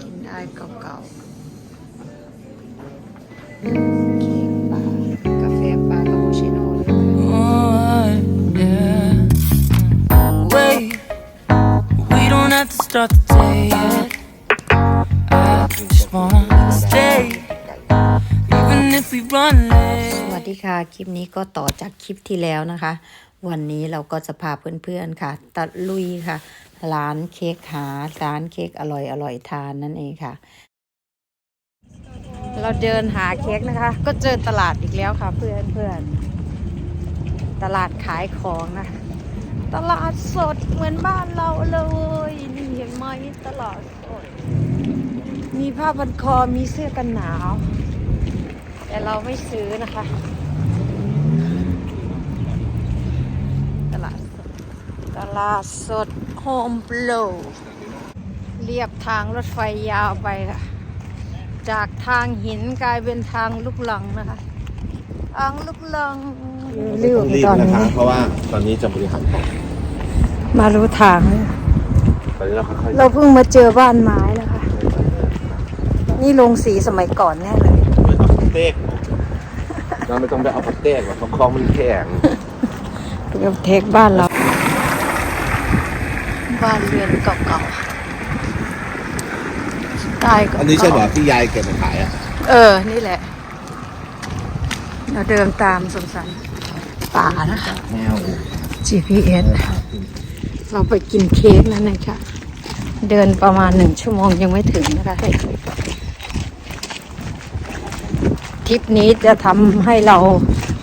กินได้เก่าๆเค้กปลากาแฟปลาคาปูชิโน่เลย Oh, yeah. Wait, we don't have to start the day yet. I just wanna stay, even if we run ส late. วัสดีค่ะ คลิปนี้ก็ต่อจากคลิปที่แล้วนะคะ วันนี้เราก็จะพาเพื่อนๆค่ะ ตะลุยค่ะ ร้านเค้กหาร้านเค้กอร่อยอร่อยทานนั่นเองค่ะ เราเดินหาเค้กนะคะ ก็เจอตลาดอีกแล้วค่ะ เพื่อนเพื่อนๆตลาดขายของนะ ตลาดสดเหมือนบ้านเราเลยนี่เห็นไหมตลาดสด มีผ้าพันคอมีเสื้อกันหนาว แต่เราไม่ซื้อนะคะ ตลาดสด ต ลาดสดโฮมโปรเรียบทางรถไฟยาวไปค่ะ จากทางหินกลายเป็นทางลูกลังนะคะ ทางลูกลังรีบนะคะเพราะว่าตอนนี้จะบริหารของมารู้ทาง ตอนนี้เราค่อยเราเพิ่งมาเจอบ้านไม้นะคะ นี่ลงสีสมัยก่อนแน่เลยๆไม่เอาพักเต้กเราไม่ต้องไปเอาพักเต้กหรอกเพราะคลองมันแข็งเรียกเทคบ้านเรา บ้านเรือนเก่าๆสไตล์เก่าๆอันนี้ใช่เหรอที่ยายเก็บมาขายอะ เออ นี่แหละ เราเดินตามสมสันป่านะคะ แมว GPS เราไปกินเค้กนั่นนะคะ เดินประมาณหนึ่งชั่วโมงยังไม่ถึงนะคะทริปนี้จะทำให้เรา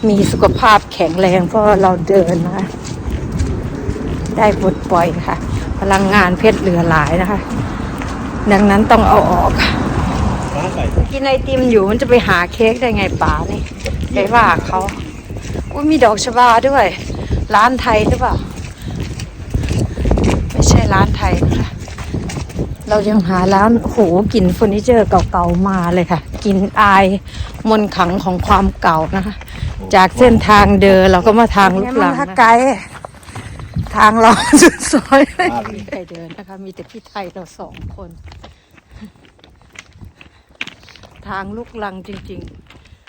มีสุขภาพแข็งแรงเพราะเราเดินนะคะได้ปลดปล่อยค่ะ พลังงานเพชรเหลือหลายนะคะ ดังนั้นต้องเอาออก กินไอติมอยู่มันจะไปหาเค้กได้ไงป๋านี่ไปว่าเขาอุ้ยมีดอกชบาด้วย ร้านไทยหรือเปล่า ไม่ใช่ร้านไทยนะคะเรายังหาร้านโหกลิ่นเฟอร์นิเจอร์เก่าๆมาเลยค่ะกลิ่นอายมนขังของความเก่านะคะ จากเส้นทางเดินเราก็มาทางลูกหลังนะไกล ทางเราสุดซอยเลยไม่มีใครเดินนะคะ มีแต่พี่ไทยเราสองคน ทางลูกลังจริง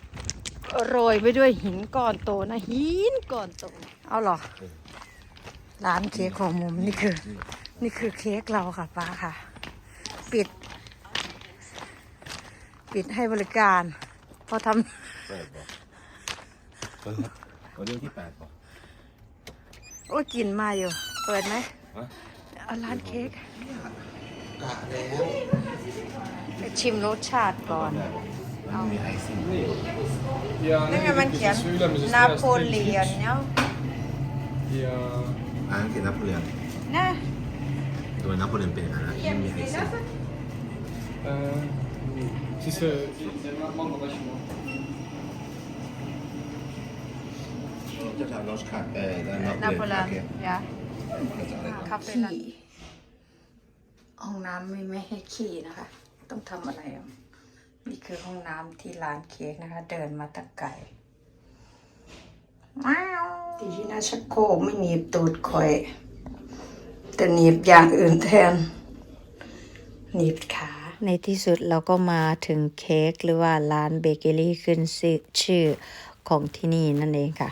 ๆ โรยไปด้วยหินก้อนโตนะ หินก้อนโต เอาเหรอ ร้านเค้กของมุมนี่คือ นี่คือเค้กเราค่ะป้าค่ะ ปิด ปิดให้บริการ พอทเปิดบอกเปิดครับวันนี้ที่แปดบอกำ โอ้ยกลินมาอยู่ เปิดไหมฮะเอาร้านเค้กกะแล้วไปชิมรสชาติก่อนมันมีไอซิ่งนั่นไงมันเขียนนาโปเลียนเนาะ Ja, อ่านเขียนนโปเลียนนะตัวนโปเลียนเป็นอะไรนะที่มีไอซิ่ง eh, het is eh, จะทำรสขัดเออแล้วนาโปโปเลีเลียยนนยาก็จะอะไรคาเฟ่ละห้องน้ำไม่ไม่ให้ขี่นะคะ ต้องทำอะไรอะนี่คือห้องน้ำที่ร้านเค้กนะคะ เดินมาตะไก่ว้าวดีนะชักโครกไม่หนีบตูดคอย แต่หนีบอย่างอื่นแทน หนีบขา ในที่สุดเราก็มาถึงเค้กหรือว่าร้านเบเกอรี่ขึ้นชื่อชื่อของที่นี่นั่นเองค่ะ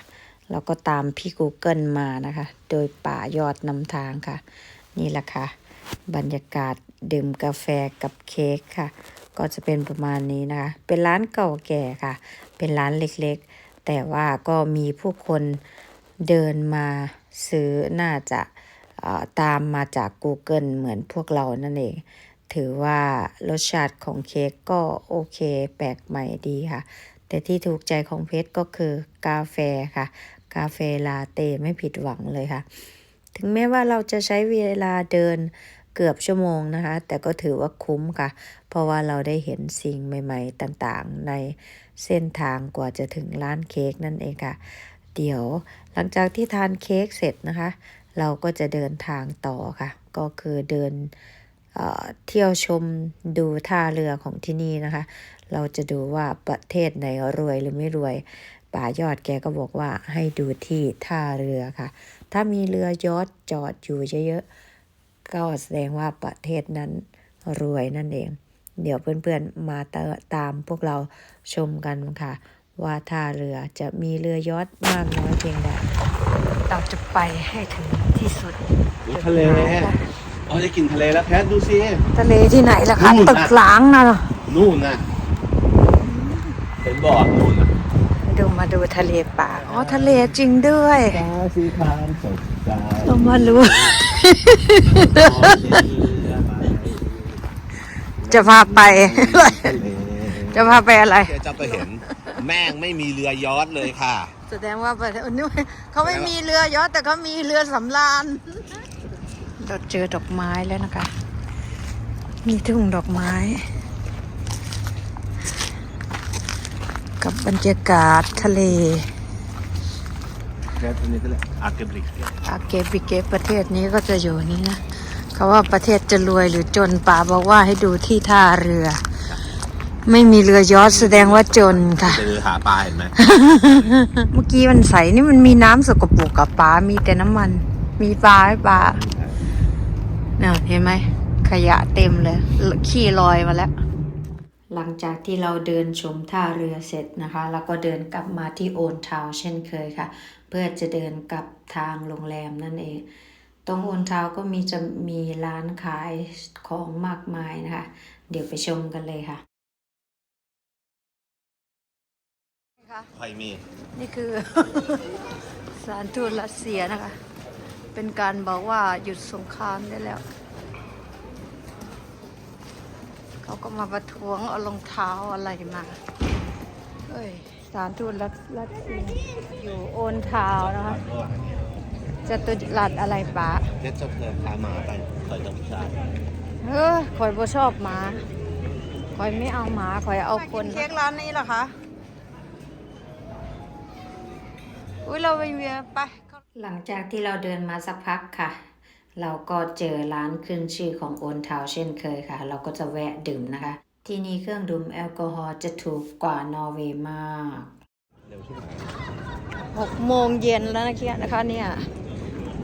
เราก็ตามพี่ Google มานะคะ โดยป่ายอดนำทางค่ะ นี่แหละค่ะ บรรยากาศดื่มกาแฟกับเค้กค่ะ ก็จะเป็นประมาณนี้นะคะ เป็นร้านเก่าแก่ค่ะ เป็นร้านเล็กๆ แต่ว่าก็มีผู้คนเดินมาซื้อน่าจะตามมาจาก Google เหมือนพวกเรานั่นเอง ถือว่ารสชาติของเค้กก็โอเคแปลกใหม่ดีค่ะ แต่ที่ถูกใจของเพชรก็คือกาแฟค่ะาแฟลาเต้ไม่ผิดหวังเลยค่ะ ถึงแม้ว่าเราจะใช้เวลาเดินเกือบชั่วโมงนะคะ แต่ก็ถือว่าคุ้มค่ะ เพราะว่าเราได้เห็นสิ่งใหม่ๆ ต่างๆ ในเส้นทางกว่าจะถึงร้านเค้กนั่นเองค่ะ เดี๋ยวหลังจากที่ทานเค้กเสร็จนะคะ เราก็จะเดินทางต่อค่ะ ก็คือเดินเที่ยวชมดูท่าเรือของที่นี่นะคะ เราจะดูว่าประเทศไหนรวยหรือไม่รวย ป่ายอดแกก็บอกว่าให้ดูที่ท่าเรือค่ะ ถ้ามีเรือยอชต์จอดอยู่เยอะๆก็แสดงว่าประเทศนั้นรวยนั่นเอง เดี๋ยวเพื่อนๆมาตามพวกเราชมกันค่ะ ว่าท่าเรือจะมีเรือยอทมากน้อยเพียงใดเราจะไปให้ถึงที่สุดทะเลอ๋อจะกินทะเลแล้วแพทดูสิทะเลที่ไหนล่ะคะนู่นตึกน่ะล้างนะนู่นน่ะเห็นบอร์ดนู่นน่ะ ดูมาดูทะเลป่า อ๋อทะเลจริงด้วย ฟ้าสีครามสดใสเรามารู้ จะพาไปจะพาไปอะไร เดี๋ยวจะไปเห็น แม่งไม่มีเรือยอทเลยค่ะ แสดงว่าประเทศนู้นเขาไม่มีเรือยอชต์แต่เขามีเรือสำราญเราเจอดอกไม้แล้วนะคะ มีทุ่งดอกไม้ กับบรรยากาศทะเลแค่ตรงนี้ก็เลยอาเกบริกอาเกบิเกประเทศนี้ก็จะอยู่นี้นะเขาว่าประเทศจะรวยหรือจนป่าบอกว่าให้ดูที่ท่าเรือ ไม่มีเรือยอชต์แสดงว่าจนค่ะไปหาปลาเห็นไหมเมื่อกี้มันใสนี่มันมีน้ำสกปรกกับปลา มีแต่น้ำมัน มีปลาไหมปลาเนี่ยเห็นไหม ขยะเต็มเลย ขี้ลอยมาแล้ว หลังจากที่เราเดินชมท่าเรือเสร็จนะคะ แล้วก็เดินกลับมาที่โอนทาวน์เช่นเคยค่ะ เพื่อจะเดินกลับทางโรงแรมนั่นเอง ตรงโอนทาวน์ก็มีจะมีร้านขายของมากมายนะคะ เดี๋ยวไปชมกันเลยค่ะใครมีนี่คือสถารทูตรัสเซียนะคะ เป็นการบอกว่าหยุดสงครามได้แล้ว เขาก็มาประท้วงเอารองเท้าอะไรมาเอ้ยสถารทูตรัสรัสเซียอยู่โอนทาวน์นะคะจะตุรัสอะไรปะเจ๊จะเธอพามาไปคอยต้องชาติเออคอยบ่ชอบหมาคอยไม่เอาหมาคอยเอาคนเค้กร้านนี้เหรอคะอุ้ยเราไปเวียไปหลังจากที่เราเดินมาสักพักค่ะ เราก็เจอร้านขึ้นชื่อของโอนทาวเช่นเคยค่ะ เราก็จะแวะดื่มนะคะ ที่นี่เครื่องดื่มแอลกอฮอล์จะถูกกว่านอร์เวย์มากหกโมงเย็นแล้วนะเคียนะคะเนี่ย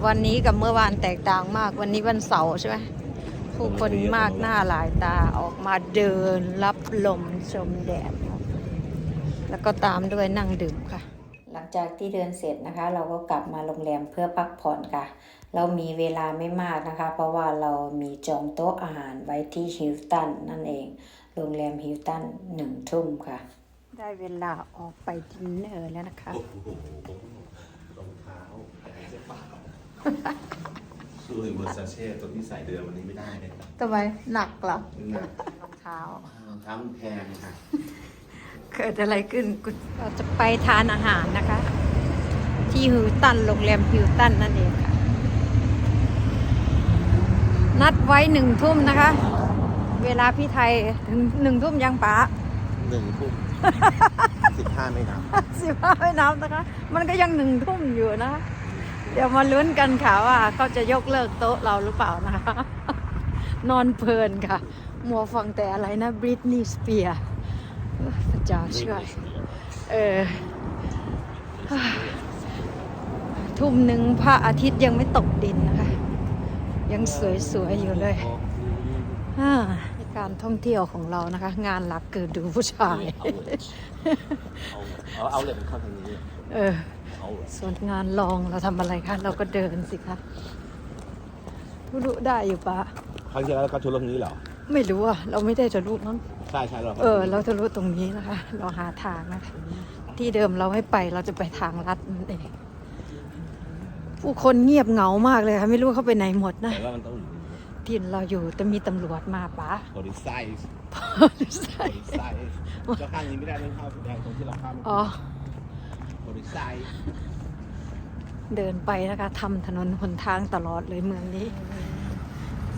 วันนี้กับเมื่อวานแตกต่างมาก วันนี้วันเสาร์ใช่ไหมผู้คนมากหน้าหลายตาออกมาเดินรับลมชมแดดแล้วก็ตามด้วยนั่งดื่มค่ะ งจากที่เดินเสร็จนะคะ เราก็กลับมาโรงแรมเพื่อพักผ่อนค่ะ เรามีเวลาไม่มากนะคะ เพราะว่าเรามีจองโต๊ะอาหารไว้ที่ฮิลตันนั่นเอง โรงแรมฮิลตันหนึ่งทุ่มค่ะ ได้เวลาออกไปดินเนอร์แล้วนะคะ โอ้โหรองเท้าแพงจะเปล่าสู้เวอร์ซาเช่ตัวที่ใส่เดือนวันนี้ไม่ได้เลยทำไมหนักเหรอหนักรองเท้ารองเท้ามันแพงค่ะ เกิดอะไรขึ้นกูเราจะไปทานอาหารนะคะ ที่ฮิวตันโรงแรมฮิวตันนั่นเองค่ะ นัดไว้หนึ่งทุ่มนะคะ เวลาพี่ไทยถึงหนึ่งทุ่มยังปะหนึ่งทุ่มสิบห้าไม่นับสิบห้าไม่นับนะคะ มันก็ยังหนึ่งทุ่มอยู่นะคะเดี๋ยวมาลุ้นกันค่ะว่าเขาจะยกเลิกโต๊ะเราหรือเปล่านะคะ นอนเพลินค่ะ มัวฟังแต่อะไรนะบริตนีย์สเปียร์ พระเจ้าช่วย เออ ทุ่มหนึ่งพระอาทิตย์ยังไม่ตกดินนะคะ ยังสวยๆอยู่เลยอ่าการท่องเที่ยวของเรานะคะ งานหลักคือดูผู้ชายเอาเอาเลยเข้าทางนี้เออเอาเลยส่วนงานรองเราทำอะไรคะเราก็เดินสิคะทุรุได้อยู่ปะครั้งที่แล้วก็ทุรตรงนี้เหรอ ไม่รู้อะ เราไม่ได้ทะลุนั้นใช่ใช่เราเออ เราทะลุตรงนี้นะคะ เราหาทางนะคะ ที่เดิมเราไม่ไปเราจะไปทางลัดนั่นเองผู้คนเงียบเหงามากเลยค่ะ ไม่รู้เขาไปไหนหมดนะแต่ว่ามันต้องอยู่ทินเราอยู่แต่มีตำรวจมาปะโพลิไซส์ใช่โพลิไซส์เจ้าข้างนี้ไม่ได้ต้องเข้าแดงตรงที่เราข้ามอ๋อโพลิไซส์เดินไปนะคะทำถนนหนทางตลอดเลยเมืองนี้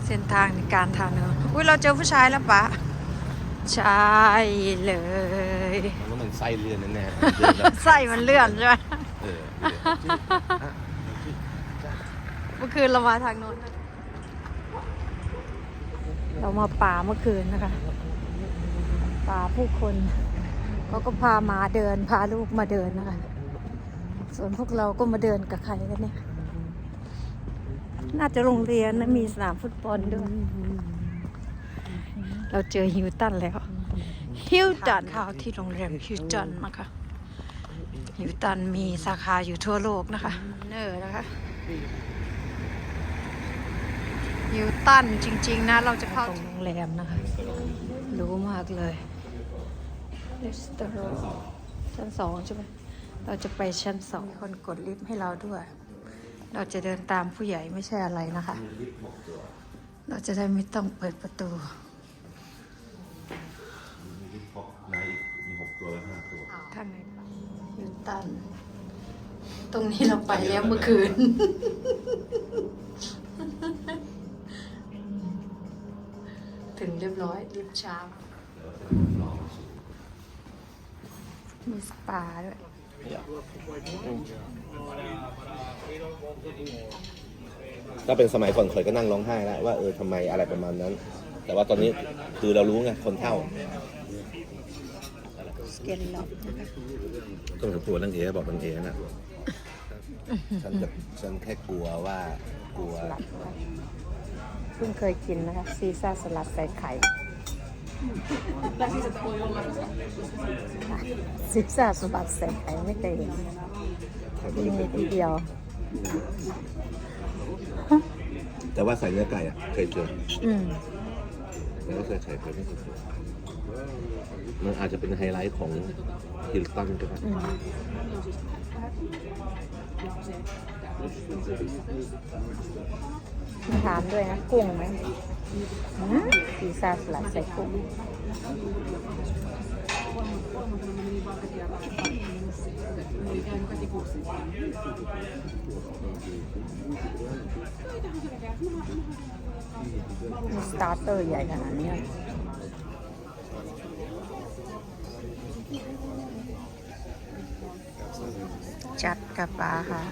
เส้นทางในการทางเนอะอุ้ยเราเจอผู้ชายแล้วปะใช่เลยมันต้องเป็นไส้เลื่อนแน่ๆเดินแล้วไส้มันเลื่อนใช่ไหมเออเมื่อคืนเรามาทางโน้นนะเรามาป่าเมื่อคืนนะคะ ป่าผู้คนเขาก็พาหมาเดินพาลูกมาเดินนะคะ ส่วนพวกเราก็มาเดินกับใครกันเนี่ย น่าจะโรงเรียนนะมีสนามฟุตบอลด้วย เราเจอฮิวตันแล้ว ฮิวตันข้าวที่โรงแรมฮิวตันนะคะฮิวตันมีสาขาอยู่ทั่วโลกนะคะ เนอร์นะคะฮิวตันจริง ๆ นะ เราจะเข้าโรงแรมนะคะรู้มากเลยเลสเตอร์ชั้นสองใช่ไหมเราจะไปชั้นสองคนกดลิฟต์ให้เราด้วย เราจะเดินตามผู้ใหญ่ไม่ใช่อะไรนะคะ เราจะได้ไม่ต้องเปิดประตู มีพกนายอีกมีหกตัวแล้วห้าตัวข้างในยูตัน ตรงนี้เราไปแล้วเมื่อคืน ถึงเรียบร้อยรีบเช้ามีสปาด้วย ถ้าเป็นสมัยก่อนเคยก็นั่งร้องไห้แล้วว่าเออทำไมอะไรประมาณนั้น แต่ว่าตอนนี้คือเรารู้ไงคนเท่าสเกนล็อกนะคะก็ถึงตัวนั่งเอบอกนั่งเอนะฉันจะฉันแค่กลัวว่ากลัวสลัดค่ะเพิ่งเคยกินนะคะซีซ่าสลัดใส่ไข่ซีซ่าสลัดใส่ไข่ไม่เคยเห็นมีทีเดียว แต่ว่าใส่เนื้อไก่อะเคยเจออืมแต่ว่าใส่ไข่เคยไม่เคยเจอมันอาจจะเป็นไฮไลท์ของฮิลตันก็ได้อืมมีถามด้วยนะกุ้งไหมอืมซีซ่าสลัดใส่กุ้ง มีสตาร์เตอร์ใหญ่ขนาดนี้จัดกับปลาค่ะ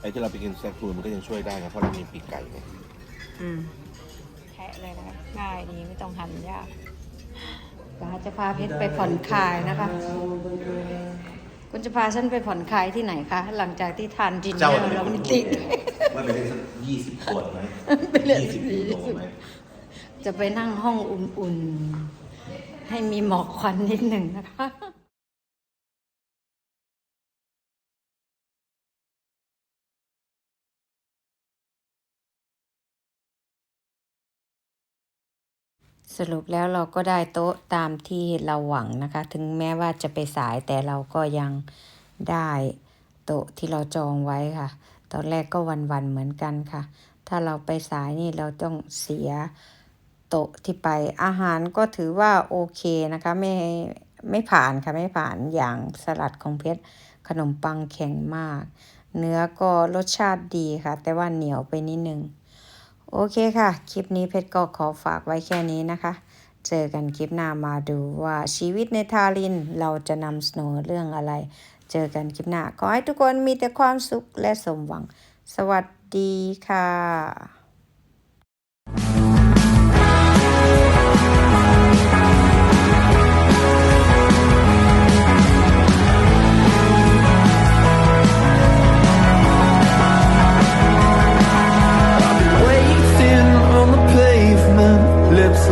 ไอ้ที่เราไปกินแซ่บฟูมันก็ยังช่วยได้นะเพราะเรามีปีกไก่ไง อืมแทะเลยนะคะง่ายดีไม่ต้องหั่นยากปาจะพาเพชรไปผ่อนคลายนะคะ คุณจะพาฉันไปผ่อนคลายที่ไหนคะ หลังจากที่ทานดินเนอร์แล้วมันติดว่าไปได้สักยี่สิบขวดไหมไปเลยยี่สิบกิโลไหมจะไปนั่งห้องอุ่นๆ ให้มีหมอกควันนิดหนึ่งนะคะ สรุปแล้วเราก็ได้โต๊ะตามที่เราหวังนะคะ ถึงแม้ว่าจะไปสายแต่เราก็ยังได้โต๊ะที่เราจองไว้ค่ะ ตอนแรกก็วันๆเหมือนกันค่ะ ถ้าเราไปสายนี่เราต้องเสียโต๊ะที่ไปอาหารก็ถือว่าโอเคนะคะไม่ไม่ผ่านค่ะไม่ผ่านอย่างสลัดของเพชรขนมปังแข็งมาก เนื้อก็รสชาติดีค่ะ แต่ว่าเหนียวไปนิดนึง โอเคค่ะ คลิปนี้เพชรก็ขอฝากไว้แค่นี้นะคะ เจอกันคลิปหน้ามาดูว่าชีวิตในทารินเราจะนำเสนอเรื่องอะไร เจอกันคลิปหน้า ขอให้ทุกคนมีแต่ความสุขและสมหวัง สวัสดีค่ะ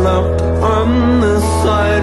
left on the side.